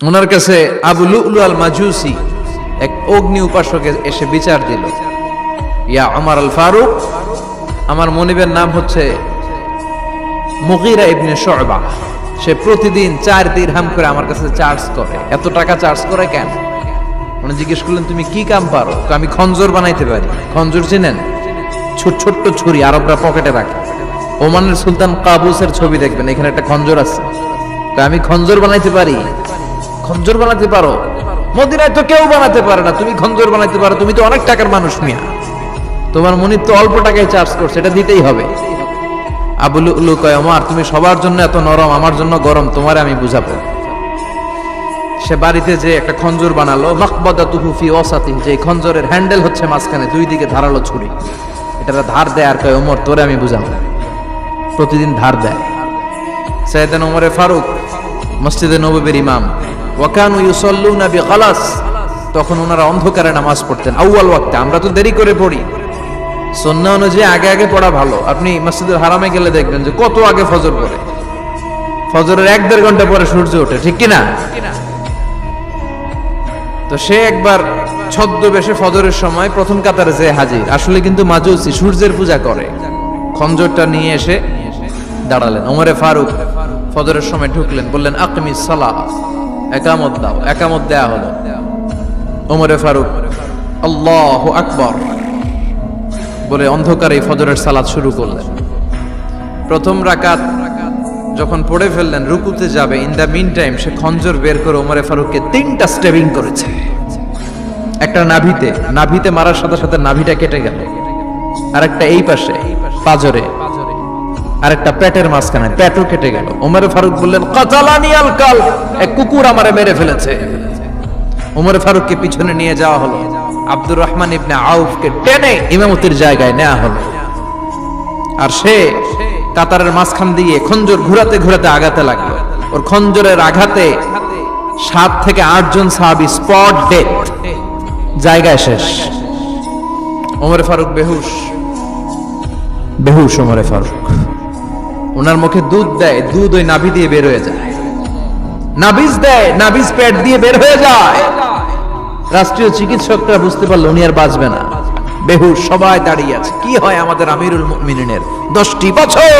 ওনার কাছে আবু লুলু আল মাজুসি এক অগ্নি উপাসক এসে বিচার দিল। ইয়া আমার আল ফারুক আমার মনিবের নাম হচ্ছে মুগিরা ইবনে শোয়বা সে প্রতিদিন চার দিরহাম করে আমার কাছে চার্জ করে। এত টাকা চার্জ করে কেন? উনি জিজ্ঞেস করলেন, তুমি কি কাম পারো? তো আমি খঞ্জর বানাইতে পারি। খঞ্জর চিনেন? ছোট, ছোট্ট ছুরি আরবরা পকেটে রাখে। ওমানের সুলতান কাবুসের ছবি দেখবেন, এখানে একটা খঞ্জর আছে। তো আমি খঞ্জর বানাইতে পারি? খঞ্জর বানাতে পারো। মদিনায় তো কেউ বানাতে পারে না। তুমি খঞ্জর বানাতে পারো। তুমি তো অনেক টাকার মানুষ মিয়া। তোমার মনির তো অল্প টাকায় চার্জ করছে, এটা দিতেই হবে। আবুল উলু কয় আমার তুমি সবার জন্য এত নরম, আমার জন্য গরম, তোমারে আমি বুঝাবো। সে বাড়িতে যে একটা খঞ্জর বানালো মকবদা তুহুফি ওসাতি যে খঞ্জরের হ্যান্ডেল হচ্ছে মাঝখানে, দুই দিকে ধারালো ছুরি। এটা ধার দেয় আর কয়, ওমর, তোরে আমি বুঝাবো। প্রতিদিন ধার দেয়। সৈয়দান ওমরে ফারুক, মসজিদে নবীর ইমাম। ওয়াকানু ইউসাল্লুনা বিগালাস। তখন ওনারা অন্ধকারে নামাজ পড়তেন, আউয়াল ওয়াক্তে। আমরা তো দেরি করে পড়ি। সন্না অনুযায়ী আগে আগে পড়া ভালো। আপনি মসজিদের হারামে গেলে দেখবেন যে কত আগে ফজর পড়ে। ফজরের এক দেড় ঘণ্টা পরে সূর্য ওঠে, ঠিক কিনা তো সে একবার ছদ্মবেশে ফজরের সময় প্রথম কাতারে যে হাজির। আসলে কিন্তু মাজুসি সূর্যের পূজা করে। খঞ্জরটা নিয়ে এসে দাঁড়ালেন। ওমরে ফারুক ফজরের সময় ঢুকলেন, বললেন, আকমি সালাহ একামত দাও, একামত দেয়া হলো। ওমরে ফারুক, আল্লাহ আকবর। বলে অন্ধকারে ফজরের সালাত শুরু করলেন। প্রথম রাকাত যখন পড়ে ফেললেন, রুকুতে যাবে ইন দ্য মিন টাইম সে খঞ্জর বের করে ওমরে ফারুককে তিনটা স্টেবিং করেছে। একটা নাভিতে নাভিতে মারার সাথে সাথে নাভিটা কেটে গেল। আর একটা এই পাশে, পাজরে। আর একটা পেটের মাঝখানে, পেটও কেটে গেল। ওমরে ফারুক বললেন কাতালানি আল কাল এক কুকুর আমারে মেরে ফেলেছে। ওমরে ফারুককে পিছনে নিয়ে যাওয়া হলো। আব্দুর রহমান ইবনে আউফকে টেনে ইমামতির জায়গায় নেওয়া হলো। আর সে কাতারের মাঝখান দিয়ে খঞ্জর ঘুরাতে ঘুরাতে আগাতে লাগল। ওর খঞ্জরের আঘাতে সাত থেকে আট জন সাহাবি স্পট ডেথ। জায়গায় শেষ। ওমরে ফারুক বেহুশ। বেহুশ ওমরে ফারুক। ওনার মুখে দুধ দেয়, দুধ ওই নাভি দিয়ে বের হয়ে যায়। নাভিজ দেয় নাভিজ পেট দিয়ে বের হয়ে যায়। রাষ্ট্রীয় চিকিৎসকরা বুঝতে পারল উনি আর বাঁচবে না। বেহুশ সবাই দাঁড়িয়ে আছে। কি হয় আমাদের আমিরুল মুমিনিনের? দশটি বছর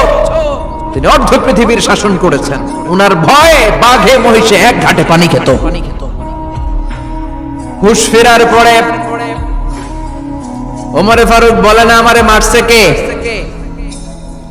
তিনি অর্ধ পৃথিবীর শাসন করেছেন। উনার ভয়ে বাঘে, মহিষে এক ঘাটে পানি খেত। হুশ ফেরার পরে ওমরে ফারুক বলে না, আমারে মারছে কে?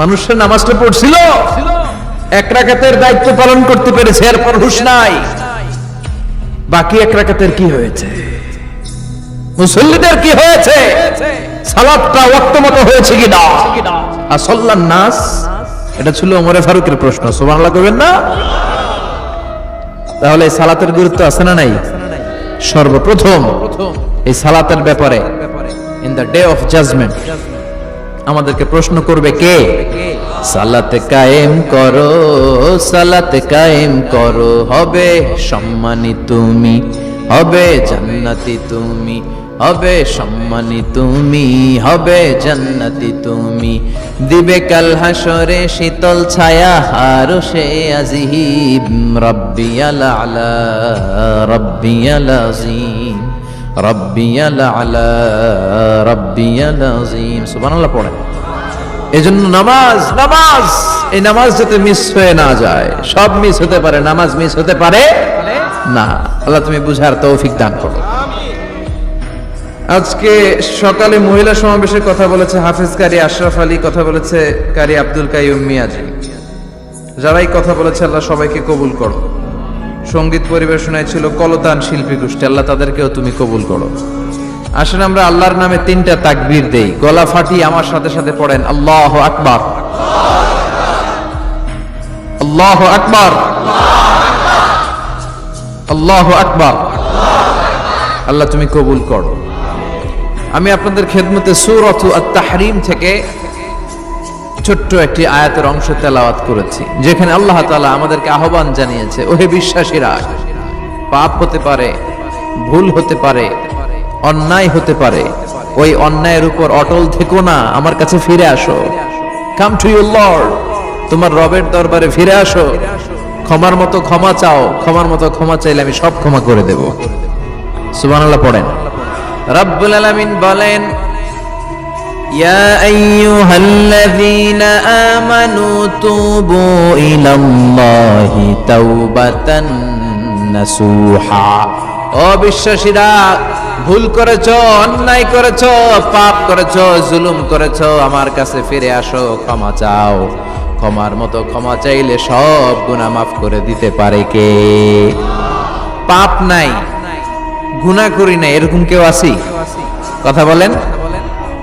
মানুষের নামাজটা পড়ছিল। এক দায়িত্ব পালন করতে পেরেছে, এরপর হুশ নাই। বাকি এক কি হয়েছে? মুসল্লিদের কি হয়েছে? সালাদটা ওয়াক্ত মতো হয়েছে কি না নাস, এটা ছিল ওমরে ফারুকের প্রশ্ন, সুবহানাল্লাহ কইবেন না? তাহলে সালাতের গুরুত্ব আছে না নাই? সর্বপ্রথম এই সালাতের ব্যাপারে in the day of judgement আমাদেরকে প্রশ্ন করবে কে? সালাতে কায়েম করো, সালাতে কায়েম করো, হবে সম্মানী তুমি, হবে জান্নাতি তুমি, হবে সম্মানী তুমি, হবে জান্নাতি তুমি। দিবে কাল হাসরে শীতল ছায়া হারো সে আজিব রব্বিয়াল আলা, রব্বিয়াল আজিম। আজকে সকালে মহিলা সমাবেশের কথা বলেছে হাফিজ কারি আশরাফ আলী, কথা বলেছে কারি আব্দুল কাইম মিয়াজি। যারাই কথা বলেছে, আল্লাহ সবাইকে কবুল করো। সংগীত পরিবেশনায় ছিল কলতান শিল্পী গোষ্ঠী। আল্লাহ তাদেরকেও তুমি কবুল করো। আসেন আমরা আল্লাহর নামে তিনটা তাকবীর দেই। গলা ফাটি আমার সাথে সাথে পড়েন, আল্লাহ আকবার। আল্লাহ আকবার। আল্লাহ আকবার। আল্লাহ তুমি কবুল করো। আমি আপনাদের খেদমতে সুরথ তাহরিম থেকে ছোট্ট একটি আয়াতের অংশ তেলাওয়াত করেছি, যেখানে আল্লাহ তাআলা আমাদেরকে আহ্বান জানিয়েছে, ওহে বিশ্বাসীরা, পাপ হতে পারে, ভুল হতে পারে, অন্যায় হতে পারে, ওই অন্যায়ের উপর অটল থেকো না, আমার কাছে ফিরে আসো। কাম টু ইউর লর্ড তোমার রবের দরবারে ফিরে আসো। ক্ষমার মতো ক্ষমা চাও, ক্ষমার মতো ক্ষমা চাইলে আমি সব ক্ষমা করে দেব। সুবহানাল্লাহ পড়েন। রব্বুল আলামিন বলেন يا أيها الذين آمنوا توبوا إلى الله توبة نصوحا অবিশ্বাসীরা ভুল করেছো অন্যায় করেছো পাপ করেছো জুলুম করেছো আমার কাছে ফিরে আসো ক্ষমা চাও ক্ষমার মতো ক্ষমা চাইলে সব গুনাহ মাফ করে দিতে পারে কে পাপ নাই গুনাহ করি নাই এরকম কেউ আছি কথা বলেন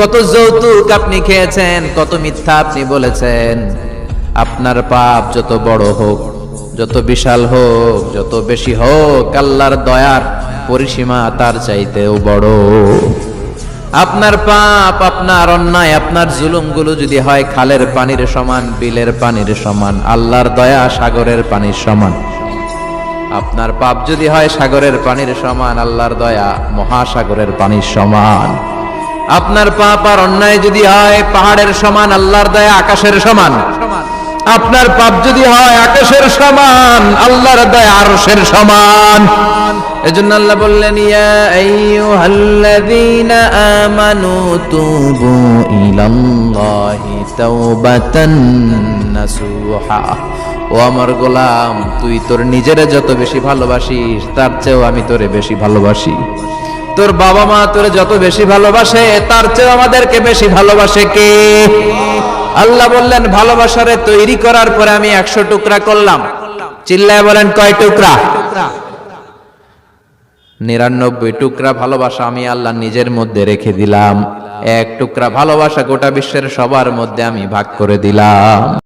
কত যৌতুক আপনি খেয়েছেন, কত মিথ্যা আপনি বলেছেন। আপনার পাপ যত বড় হোক, যত বিশাল হোক, যত বেশি হোক, আল্লাহর দয়ার পরিসীমা তার চাইতেও বড়। আপনার পাপ, আপনার অন্যায়, আপনার জুলুমগুলো যদি হয় খালের পানির সমান, বিলের পানির সমান, আল্লাহর দয়া সাগরের পানির সমান। আপনার পাপ যদি হয় সাগরের পানির সমান, আল্লাহর দয়া মহাসাগরের পানির সমান। আপনার পাপ আর অন্যায় যদি হয়, পাহাড়ের সমান, আল্লাহর দয়া আকাশের সমান। আপনার পাপ যদি হয়, আকাশের সমান, আল্লাহর দয়া আরশের সমান। এজন্য আল্লাহ বললেন আমানু তুবু ইলাল্লাহি তাওবাতান নাসুহা। ও আমার গোলাম, তুই তোর নিজেরে যত বেশি ভালোবাসিস, তার চেয়েও আমি তোরে বেশি ভালোবাসি। তোর বাবা মা তোরে যত বেশি ভালোবাসে, তার চেয়েও আমাদেরকে বেশি ভালোবাসে কে? আল্লাহ বললেন, ভালোবাসারে তৈরি করার পরে আমি একশো টুকরা করলাম। চিল্লায় বলেন, কয় টুকরা? নিরানব্বই টুকরা ভালোবাসা আমি আল্লাহ নিজের মধ্যে রেখে দিলাম। এক টুকরা ভালোবাসা গোটা বিশ্বের সবার মধ্যে আমি ভাগ করে দিলাম।